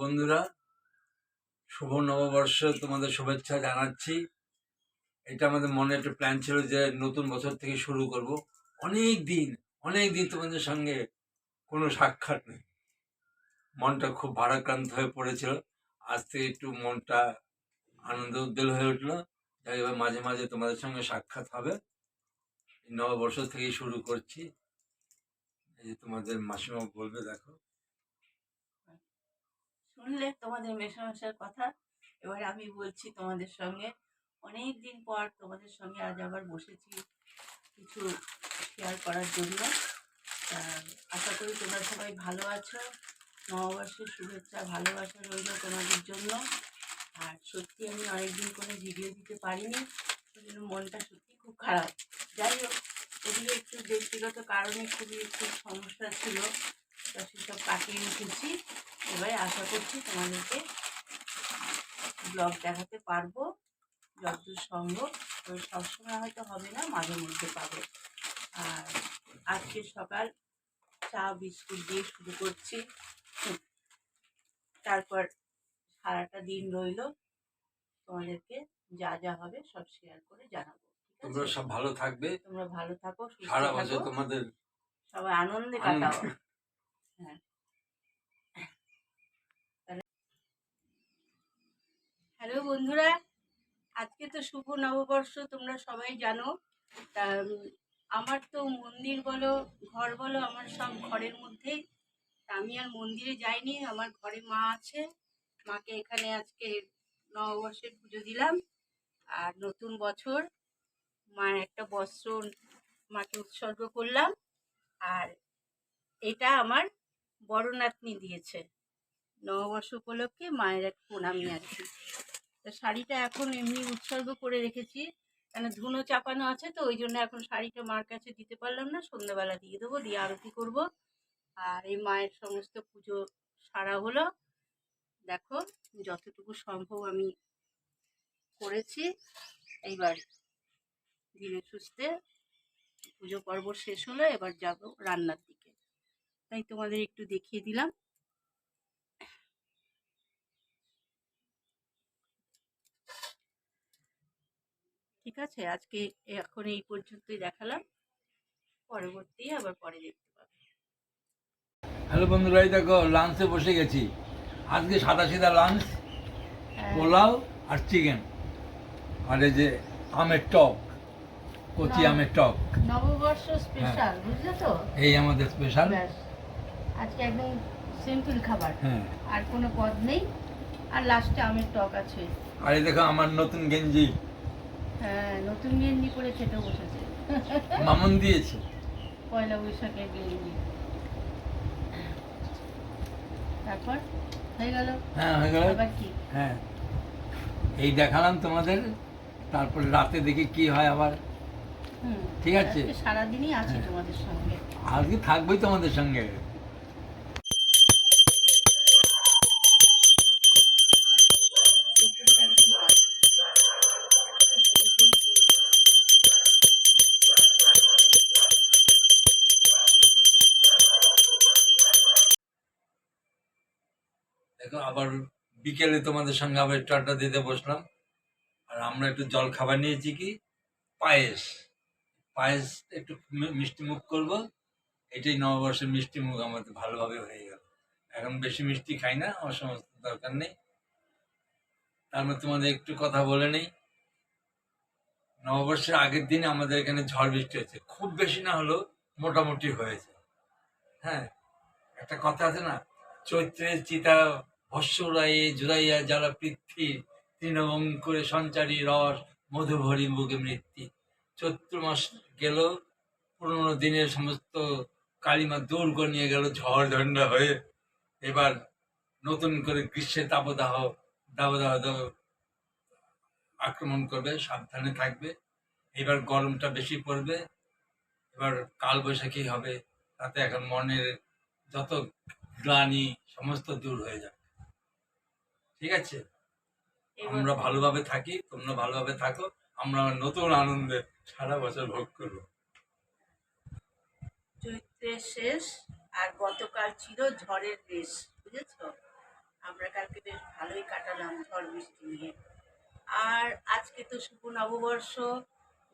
বন্ধুরা, শুভ নববর্ষ তোমাদের শুভেচ্ছা জানাচ্ছি। এটা আমাদের মনে একটা প্ল্যান ছিল যে নতুন বছর থেকে শুরু করব। অনেক দিন অনেক দিন তোমাদের সঙ্গে কোনো সাক্ষাৎ নেই। মনটা খুব ভারাক্রান্ত হয়ে পড়েছিল। আজ থেকে একটু মনটা আনন্দ উদ্বেল হয়ে উঠল। যাই মাঝে মাঝে তোমাদের সঙ্গে সাক্ষাৎ হবে। নববর্ষ থেকে শুরু করছি। এই যে তোমাদের মাসিমা বলবে, দেখো। শুনলে তোমাদের মেশামেশার কথা। এবার আমি বলছি তোমাদের সঙ্গে। অনেক দিন পর তোমাদের সঙ্গে আজ আবার বসেছি কিছু শেয়ার করার জন্য। আশা করি তোমরা সবাই ভালো আছো। নববর্ষের শুভেচ্ছা, ভালোবাসা রইল তোমাদের জন্য। আর সত্যি আমি অনেকদিন কোনো ভিডিও দিতে পারিনি। মনটা সত্যি খুব খারাপ। যাই হোক, এদিকে একটু ব্যক্তিগত কারণে খুবই একটু সমস্যা ছিল। তা সেসব কাটিয়ে উঠেছি এবারে আশা করছি তোমাদেরকে ব্লগ দেখাতে পারব। যতদূর সম্ভব। তো সবসময় হয়তো হবে না মাঝে মধ্যে পাবে। আর আজকে সকাল চা বিস্কুট দিয়ে শুরু করছি। তারপর সারাটা দিন রইল। তোমাদেরকে যা যা হবে সব শেয়ার করে জানাব তোমরা সব ভালো থাকবে। তোমরা ভালো থাকো সারা বছর তোমাদের সবাই আনন্দ। কাটাও হ্যাঁ হ্যালো বন্ধুরা, আজকে তো শুভ নববর্ষ, তোমরা সবাই জানো। তা আমার তো মন্দির বলো, ঘর বলো, আমার সব ঘরের মধ্যেই তা, আমি আর মন্দিরে যাইনি, আমার ঘরে মা আছে। মাকে এখানে আজকে নববর্ষের পুজো দিলাম। আর নতুন বছর মায়ের একটা বস্ত্র মাকে উৎসর্গ করলাম। আর এটা আমার বড় নাতনি দিয়েছে। নববর্ষ উপলক্ষে মায়ের এক প্রণামী আর তা শাড়িটা এখন এমনি উৎসর্গ করে রেখেছি। কেন ধুনো চাপানো আছে তো, ওই জন্য এখন শাড়িটা মার কাছে দিতে পারলাম না। সন্ধ্যাবেলা দিয়ে দেবো, দিয়ে আরতি করব। আর এই মায়ের সমস্ত পুজো সারা হলো। দেখো যতটুকু সম্ভব আমি করেছি। এইবার ধীরে সুস্থে পুজো পর্ব শেষ হলো, এবার যাব রান্নার দিকে। তাই তোমাদের একটু দেখিয়ে দিলাম। আছে আজকে এখন এই পর্যন্তই দেখালাম। পরবর্তী আবার পরে দেখতে পাবে। হ্যালো বন্ধুরা দেখো লাঞ্চে বসে গেছি। আজকে সাদা সিধা লাঞ্চ হ্যাঁ। পোলাও আর চিকেন আর এই যে আমের টক কচি আমের টক। নববর্ষ স্পেশাল বুঝলে তো? এই আমাদের স্পেশাল আজকে একদম সিম্পল খাবার। হ্যাঁ। আর কোনো পদ নেই। আর লাস্টে আমের টক আছে। আর এই দেখো আমার নতুন গেঞ্জি। হ্যাঁ নতুন গেঞ্জি পরে খেতে বসেছে। মামন দিয়েছে। পয়লা বৈশাখের গেঞ্জি। তারপর? হয়ে গেল? হ্যাঁ হয়ে গেল। আবার কি? হ্যাঁ। এই দেখালাম তোমাদের তারপরে রাতে দেখি কি হয় আবার। ঠিক আছে। সারাদিনই আছি। তোমাদের সঙ্গে। আজকে থাকবোই তোমাদের সঙ্গে। আবার বিকেলে তোমাদের সঙ্গে আবার একটু আড্ডা দিতে বসলাম। আর আমরা একটু জল খাবার নিয়েছি কি? পায়েস। পায়েস একটু মিষ্টি মুখ করব। এটাই নববর্ষের মিষ্টি মুখ আমাদের ভালোভাবে হয়ে গেল। এখন বেশি মিষ্টি খাই না, আমার সমস্ত দরকার নেই। তার মধ্যে তোমাদের একটু কথা বলে নেই। নববর্ষের আগের দিন আমাদের এখানে ঝড় বৃষ্টি হয়েছে। খুব বেশি না হলেও মোটামুটি হয়েছে। হ্যাঁ একটা কথা আছে না? চৈত্রের চিতা ভস্যরায়ে জুড়াইয়া জ্বালা পৃথ্বী তৃণবঙ্কুরে সঞ্চারী রস, মধুভরি মুখে মৃত্যু। চৈত্র মাস গেল, পুরোনো দিনের সমস্ত কালিমা দূর করে নিয়ে গেল ঝড় ঝন্ডা হয়ে। এবার নতুন করে গ্রীষ্মের তাপদাহ দাবদাহ আক্রমণ করবে, সাবধানে থাকবে। এবার গরমটা বেশি পড়বে, এবার কাল বৈশাখী হবে, তাতে এখন মনের যত গ্লানি সমস্ত দূর হয়ে যাবে। ঠিক আছে? আমরা ভালোভাবে থাকি তোমরা ভালোভাবে থাকো আমরা নতুন আনন্দে সারা বছর ভোগ করব। চৈত্রের শেষ আর গতকাল ছিল ঝড়ের রেশ বুঝেছ? আমরা কালকে বেশ ভালোই কাটালাম ঝড় বৃষ্টি নিয়ে। আর আজকে তো শুভ নববর্ষ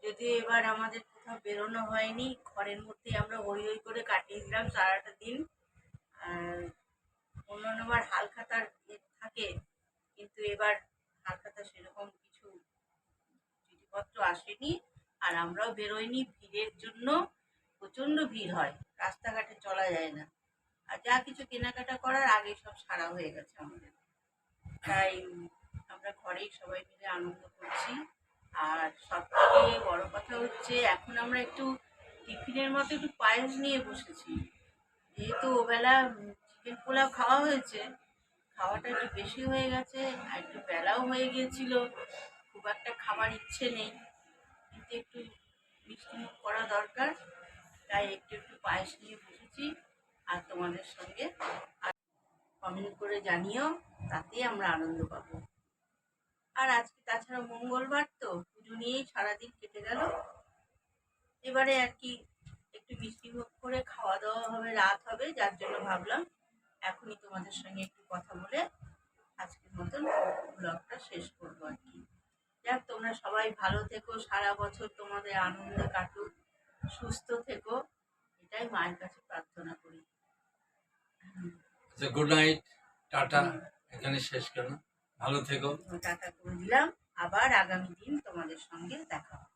যদিও এবার আমাদের কোথাও বেরোনো হয়নি ঘরের মধ্যে আমরা হই হই করে কাটিয়ে দিলাম সারাটা দিন। আর অন্যান্যবার হালখাতার থাকে কিন্তু এবার হালখাতা সেরকম কিছু চিঠিপত্র আসেনি আর আমরাও বেরোইনি। ভিড়ের জন্য প্রচণ্ড ভিড় হয়, রাস্তাঘাটে চলা যায় না। আর যা কিছু কেনাকাটা করার আগে সব সারা হয়ে গেছে আমাদের। তাই আমরা ঘরেই সবাই মিলে আনন্দ করছি। আর সব থেকে বড় কথা হচ্ছে, এখন আমরা একটু টিফিনের মতো একটু পায়েস নিয়ে বসেছি। যেহেতু ওবেলা চিকেন পোলাও খাওয়া হয়েছে খাওয়াটা একটু বেশি হয়ে গেছে, আর একটু বেলাও হয়ে গিয়েছিল। খুব একটা খাবার ইচ্ছে নেই। কিন্তু একটু মিষ্টি মুখ করা দরকার, তাই একটু একটু পায়েস নিয়ে বসেছি। আর তোমাদের সঙ্গে কমেন্ট করে জানিও, তাতেই আমরা আনন্দ পাবো। আর আজকে তাছাড়া মঙ্গলবার তো, পুজো নিয়েই সারাদিন কেটে গেল। এবারে আর কি একটু মিষ্টি ভোগ করে খাওয়া দাওয়া হবে, রাত হবে, যার জন্য ভাবলাম এখনই তোমাদের সঙ্গে একটু কথা বলে আজকের মতন ব্লগটা শেষ করব আর কি। যাক তোমরা সবাই ভালো থেকো সারা বছর তোমাদের আনন্দে কাটুক সুস্থ থেকো এটাই মায়ের কাছে প্রার্থনা করি। আচ্ছা গুড নাইট টাটা এখানে শেষ কেন ভালো থেকো। টাটা করে দিলাম। আবার আগামী দিন তোমাদের সঙ্গে দেখা হবে।